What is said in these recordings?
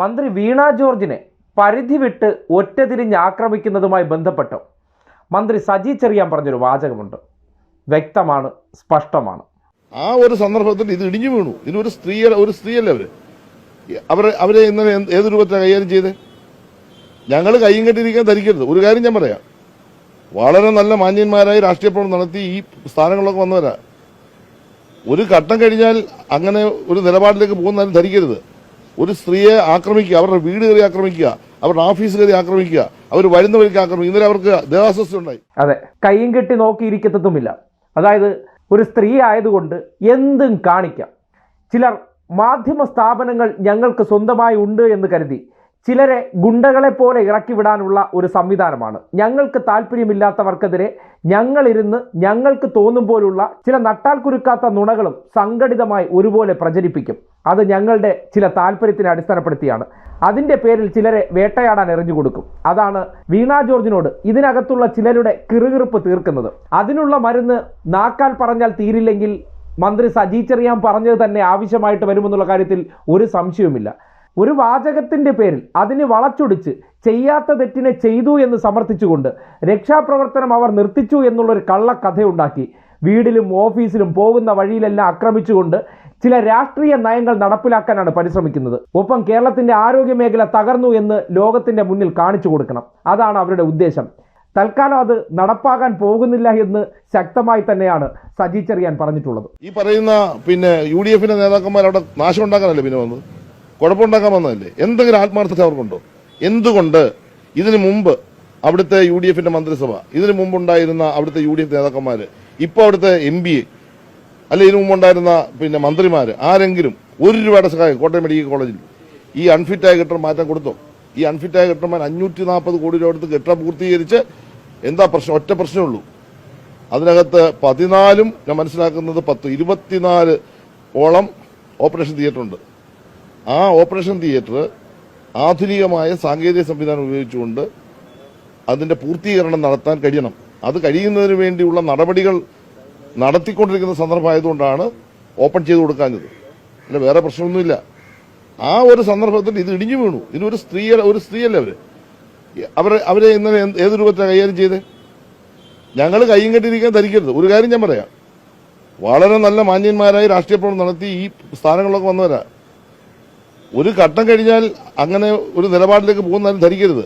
മന്ത്രി വീണ ജോർജിനെ പരിധി വിട്ട് ഒറ്റതിരിഞ്ഞ് ആക്രമിക്കുന്നതുമായി ബന്ധപ്പെട്ട് മന്ത്രി സജി ചെറിയാൻ പറഞ്ഞൊരു വാചകമുണ്ട്. വ്യക്തമാണ് സ്പഷ്ടമാണ്. ആ ഒരു സന്ദർഭത്തിൽ ഇത് ഇടിഞ്ഞു വീണു. ഇതിനൊരു സ്ത്രീ ഒരു സ്ത്രീയല്ലേ അവർ. അവരെ അവരെ ഇന്നലെ ഏത് രൂപത്തിലാണ് കൈകാര്യം ചെയ്ത്? ഞങ്ങൾ കൈയും കെട്ടിരിക്കാൻ ധരിക്കരുത്. ഒരു കാര്യം ഞാൻ പറയാം. വളരെ നല്ല മാന്യന്മാരായി രാഷ്ട്രീയ പ്രവർത്തനം നടത്തി ഈ സ്ഥാനങ്ങളിലൊക്കെ വന്നവരാ. ഒരു ഘട്ടം കഴിഞ്ഞാൽ അങ്ങനെ ഒരു നിലപാടിലേക്ക് പോകുന്നതിന് ധരിക്കരുത്. ഒരു സ്ത്രീയെ ആക്രമിക്കുക അവരുടെ വീട് കയറി ആക്രമിക്കുക അവരുടെ ഓഫീസ് കയറി ആക്രമിക്കുക അവർ വരുന്നവർക്ക് ആക്രമിക്കുക ഇന്നലെ അവർക്ക് ദേഹാസ്വസ്ഥ ഉണ്ടായി. അതെ കൈയും കെട്ടി നോക്കിയിരിക്കത്തതുമില്ല. അതായത് ഒരു സ്ത്രീ ആയതുകൊണ്ട് എന്തും കാണിക്കാം. ചിലർ മാധ്യമ സ്ഥാപനങ്ങൾ ഞങ്ങൾക്ക് സ്വന്തമായി ഉണ്ട് എന്ന് കരുതി ചിലരെ ഗുണ്ടകളെ പോലെ ഇറക്കി വിടാനുള്ള ഒരു സംവിധാനമാണ്. ഞങ്ങൾക്ക് താല്പര്യമില്ലാത്തവർക്കെതിരെ ഞങ്ങളിരുന്ന് ഞങ്ങൾക്ക് തോന്നും പോലുള്ള ചില നട്ടാൽ കുരുക്കാത്ത നുണകളും സംഘടിതമായി ഒരുപോലെ പ്രചരിപ്പിക്കും. അത് ഞങ്ങളുടെ ചില താല്പര്യത്തിനെ അടിസ്ഥാനപ്പെടുത്തിയാണ്. അതിന്റെ പേരിൽ ചിലരെ വേട്ടയാടാൻ എറിഞ്ഞു കൊടുക്കും. അതാണ് വീണ ജോർജിനോട് ഇതിനകത്തുള്ള ചിലരുടെ കിറുകിറുപ്പ് തീർക്കുന്നത്. അതിനുള്ള മരുന്ന് നാക്കാൽ പറഞ്ഞാൽ തീരില്ലെങ്കിൽ മന്ത്രി സജി ചെറിയാൻ പറഞ്ഞത് തന്നെ ആവശ്യമായിട്ട് വരുമെന്നുള്ള കാര്യത്തിൽ ഒരു സംശയവുമില്ല. ഒരു വാചകത്തിന്റെ പേരിൽ അതിന് വളച്ചൊടിച്ച് ചെയ്യാത്ത തെറ്റിനെ ചെയ്തു എന്ന് സമർത്ഥിച്ചുകൊണ്ട് രക്ഷാപ്രവർത്തനം അവർ നിർത്തിച്ചു എന്നുള്ളൊരു കള്ളക്കഥയുണ്ടാക്കി. വീടിലും ഓഫീസിലും പോകുന്ന വഴിയിലെല്ലാം ആക്രമിച്ചുകൊണ്ട് ചില രാഷ്ട്രീയ നയങ്ങൾ നടപ്പിലാക്കാനാണ് പരിശ്രമിക്കുന്നത്. ഒപ്പം കേരളത്തിന്റെ ആരോഗ്യ മേഖല തകർന്നു എന്ന് ലോകത്തിന്റെ മുന്നിൽ കാണിച്ചു കൊടുക്കണം. അതാണ് അവരുടെ ഉദ്ദേശം. തൽക്കാലം അത് നടപ്പാകാൻ പോകുന്നില്ല എന്ന് ശക്തമായി തന്നെയാണ് സജി ചെറിയാൻ പറഞ്ഞിട്ടുള്ളത്. ഈ പറയുന്ന പിന്നെ യു ഡി എഫിന്റെ നേതാക്കന്മാർ അവിടെ നാശം ഉണ്ടാക്കാനല്ലേ പിന്നെ വന്നത്? കുഴപ്പമുണ്ടാക്കാൻ വന്നതല്ലേ? എന്തെങ്കിലും ആത്മാർത്ഥത അവർക്കുണ്ടോ? എന്തുകൊണ്ട് ഇതിനു മുമ്പ് അവിടുത്തെ യു ഡി എഫിന്റെ മന്ത്രിസഭ ഇതിനു മുമ്പുണ്ടായിരുന്ന അവിടുത്തെ യു ഡി എഫ് നേതാക്കന്മാര് ഇപ്പൊ അവിടുത്തെ എം പി അല്ലെ ഇതിനു മുമ്പുണ്ടായിരുന്ന പിന്നെ മന്ത്രിമാര് ആരെങ്കിലും ഒരു രൂപയുടെ സഹായം കോട്ടയം മെഡിക്കൽ കോളേജിൽ ഈ അൺഫിറ്റായ കെട്ടിടം മാറ്റം കൊടുത്തോ? ഈ അൺഫിറ്റായ കെട്ടിടം അഞ്ഞൂറ്റി നാൽപ്പത് കോടി രൂപ എടുത്ത് കെട്ടിടം പൂർത്തീകരിച്ച് എന്താ പ്രശ്നം? ഒറ്റ പ്രശ്നമേ ഉള്ളൂ. അതിനകത്ത് പതിനാലും ഞാൻ മനസ്സിലാക്കുന്നത് പത്ത് ഇരുപത്തിനാല് ഓളം ഓപ്പറേഷൻ തിയേറ്റർ ഉണ്ട് ആ ഓപ്പറേഷൻ തിയേറ്റർ ആധുനികമായ സാങ്കേതിക സംവിധാനം ഉപയോഗിച്ചുകൊണ്ട് അതിന്റെ പൂർത്തീകരണം നടത്താൻ കഴിയണം. അത് കഴിയുന്നതിന് വേണ്ടിയുള്ള നടപടികൾ നടത്തിക്കൊണ്ടിരിക്കുന്ന സന്ദർഭമായതുകൊണ്ടാണ് ഓപ്പൺ ചെയ്ത് കൊടുക്കാഞ്ഞത്. അല്ല വേറെ പ്രശ്നമൊന്നുമില്ല. ആ ഒരു സന്ദർഭത്തിൽ ഇത് ഇടിഞ്ഞു വീണു. ഇതിനൊരു സ്ത്രീ ഒരു സ്ത്രീയല്ല അവർ? അവരെ അവരെ ഇന്നലെ ഏത് രൂപത്തിലാണ് കൈകാര്യം ചെയ്തത് ഞങ്ങൾ കൈയും കെട്ടിയിരിക്കാൻ ധരിക്കരുത്. ഒരു കാര്യം ഞാൻ പറയാം. വളരെ നല്ല മാന്യന്മാരായി രാഷ്ട്രീയ പ്രവർത്തനം നടത്തി ഈ സ്ഥാനങ്ങളിലൊക്കെ വന്നവരാ. ഒരു ഘട്ടം കഴിഞ്ഞാൽ അങ്ങനെ ഒരു നിലപാടിലേക്ക് പോകുന്നതിന് ധരിക്കരുത്.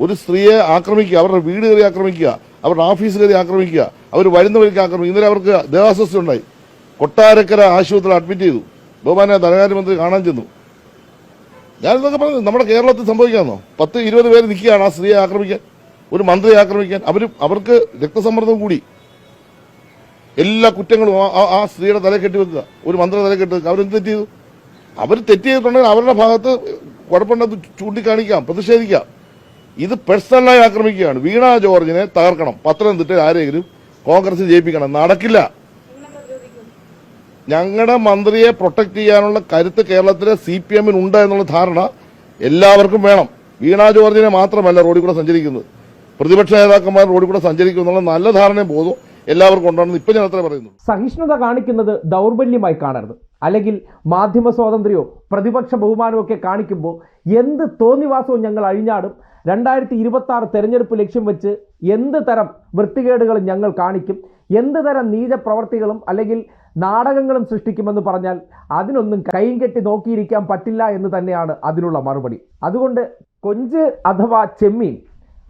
ഒരു സ്ത്രീയെ ആക്രമിക്കുക അവരുടെ വീട് കയറി ആക്രമിക്കുക അവരുടെ ഓഫീസ് കയറി ആക്രമിക്കുക അവർ വരുന്ന വഴിക്ക് ആക്രമിക്കുക. ഇന്നലെ അവർക്ക് ദേഹാസ്വസ്ഥ ഉണ്ടായി. കൊട്ടാരക്കര ആശുപത്രിയിൽ അഡ്മിറ്റ് ചെയ്തു. ബഹുമാന ധനകാര്യമന്ത്രി കാണാൻ ചെന്നു. ഞാനിതൊക്കെ പറഞ്ഞു നമ്മുടെ കേരളത്തിൽ സംഭവിക്കാമെന്നോ? പത്ത് ഇരുപത് പേര് നിൽക്കുകയാണ് ആ സ്ത്രീയെ ആക്രമിക്കാൻ ഒരു മന്ത്രിയെ ആക്രമിക്കാൻ. അവർ അവർക്ക് രക്തസമ്മർദ്ദം കൂടി. എല്ലാ കുറ്റങ്ങളും ആ- സ്ത്രീയുടെ തല കെട്ടി വെക്കുക ഒരു മന്ത്രി തല കെട്ടി വെക്കുക. അവരെന്ത് തെറ്റ് ചെയ്തു? അവർ തെറ്റ് ചെയ്തിട്ടുണ്ടെങ്കിൽ അവരുടെ ഭാഗത്ത് കുഴപ്പമുണ്ടെന്ന് ചൂണ്ടിക്കാണിക്കാം പ്രതിഷേധിക്കാം. ഇത് പേഴ്സണലായി ആക്രമിക്കുകയാണ്. വീണ ജോർജിനെ തകർക്കണം. പത്തനംതിട്ട ആരെങ്കിലും കോൺഗ്രസ് ജയിപ്പിക്കണം. നടക്കില്ല. ഞങ്ങളുടെ മന്ത്രിയെ പ്രൊട്ടക്ട് ചെയ്യാനുള്ള കരുത്ത് കേരളത്തിലെ സി പി എമ്മിന് ഉണ്ട് എന്നുള്ള ധാരണ എല്ലാവർക്കും വേണം. വീണ ജോർജിനെ മാത്രമല്ല റോഡിൽ കൂടെ സഞ്ചരിക്കുന്നത്. പ്രതിപക്ഷ നേതാക്കന്മാർ റോഡിൽ കൂടെ സഞ്ചരിക്കും എന്നുള്ള നല്ല ധാരണയും ബോധവും എല്ലാവർക്കും ഉണ്ടാണെന്ന് ഇപ്പൊ ഞാൻ അത്ര പറയുന്നു സഹിഷ്ണുത കാണിക്കുന്നത് ദൗർബല്യമായി കാണരുത്. അല്ലെങ്കിൽ മാധ്യമ സ്വാതന്ത്ര്യമോ പ്രതിപക്ഷ ബഹുമാനമോ ഒക്കെ കാണിക്കുമ്പോൾ എന്ത് തോന്നിവാസവും ഞങ്ങൾ അഴിഞ്ഞാടും. രണ്ടായിരത്തി ഇരുപത്തി ആറ് തെരഞ്ഞെടുപ്പ് ലക്ഷ്യം വെച്ച് എന്ത് തരം വൃത്തികേടുകളും ഞങ്ങൾ കാണിക്കും. എന്ത് തരം നീച പ്രവർത്തികളും അല്ലെങ്കിൽ നാടകങ്ങളും സൃഷ്ടിക്കുമെന്ന് പറഞ്ഞാൽ അതിനൊന്നും കൈയും കെട്ടി നോക്കിയിരിക്കാൻ പറ്റില്ല എന്ന് തന്നെയാണ് അതിനുള്ള മറുപടി. അതുകൊണ്ട് കൊഞ്ച് അഥവാ ചെമ്മീൻ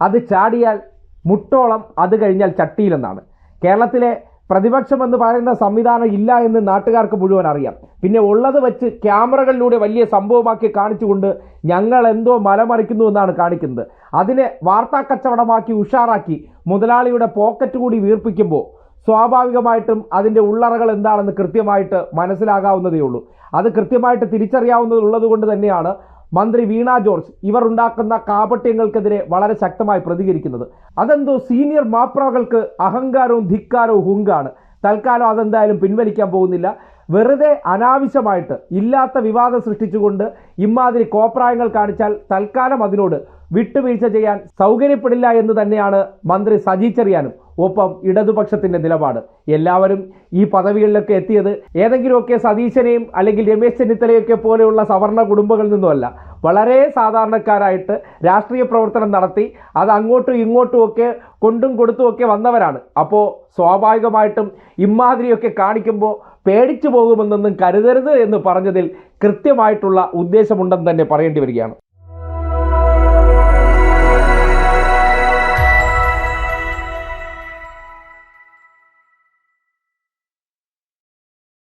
അത് ചാടിയാൽ മുട്ടോളം അത് കഴിഞ്ഞാൽ ചട്ടിയിലെന്നാണ്. കേരളത്തിലെ പ്രതിപക്ഷം എന്ന് പറയുന്ന സംവിധാനം ഇല്ല എന്ന് നാട്ടുകാർക്ക് മുഴുവൻ അറിയാം. പിന്നെ ഉള്ളത് വെച്ച് ക്യാമറകളിലൂടെ വലിയ സംഭവമാക്കി കാണിച്ചുകൊണ്ട് ഞങ്ങൾ എന്തോ മലമറിക്കുന്നു എന്നാണ് കാണിക്കുന്നത്. അതിനെ വാർത്താ കച്ചവടമാക്കി ഉഷാറാക്കി മുതലാളിയുടെ പോക്കറ്റ് കൂടി വീർപ്പിക്കുമ്പോൾ സ്വാഭാവികമായിട്ടും അതിന്റെ ഉള്ളറകൾ എന്താണെന്ന് കൃത്യമായിട്ട് മനസ്സിലാകാവുന്നതേ ഉള്ളൂ അത് കൃത്യമായിട്ട് തിരിച്ചറിയാവുന്നതുള്ളത് കൊണ്ട് തന്നെയാണ് മന്ത്രി വീണ ജോർജ് ഇവർ ഉണ്ടാക്കുന്ന കാപട്യങ്ങൾക്കെതിരെ വളരെ ശക്തമായി പ്രതികരിക്കുന്നത്. അതെന്തോ സീനിയർ മാപ്രകൾക്ക് അഹങ്കാരവും ധിക്കാരവും ഹുങ്കാണ്. തൽക്കാലം അതെന്തായാലും പിൻവലിക്കാൻ പോകുന്നില്ല. വെറുതെ അനാവശ്യമായിട്ട് ഇല്ലാത്ത വിവാദം സൃഷ്ടിച്ചുകൊണ്ട് ഇമാതിരി കോപ്രായങ്ങൾ കാണിച്ചാൽ തൽക്കാലം അതിനോട് വിട്ടുവീഴ്ച ചെയ്യാൻ സൗകര്യപ്പെടില്ല എന്ന് തന്നെയാണ് മന്ത്രി സജി ചെറിയാനും ഒപ്പം ഇടതുപക്ഷത്തിന്റെ നിലപാട്. എല്ലാവരും ഈ പദവികളിലൊക്കെ എത്തിയത് ഏതെങ്കിലുമൊക്കെ സതീശനെയും അല്ലെങ്കിൽ രമേശ് ചെന്നിത്തലയൊക്കെ പോലെയുള്ള സവർണ കുടുംബങ്ങളിൽ നിന്നുമല്ല. വളരെ സാധാരണക്കാരായിട്ട് രാഷ്ട്രീയ പ്രവർത്തനം നടത്തി അത് അങ്ങോട്ടും ഒക്കെ കൊണ്ടും കൊടുത്തും ഒക്കെ വന്നവരാണ്. അപ്പോൾ സ്വാഭാവികമായിട്ടും ഇമാതിരിയൊക്കെ കാണിക്കുമ്പോൾ പേടിച്ചു പോകുമെന്നൊന്നും കരുതരുത് എന്ന് പറഞ്ഞതിൽ കൃത്യമായിട്ടുള്ള ഉദ്ദേശമുണ്ടെന്ന് തന്നെ പറയേണ്ടി വരികയാണ്.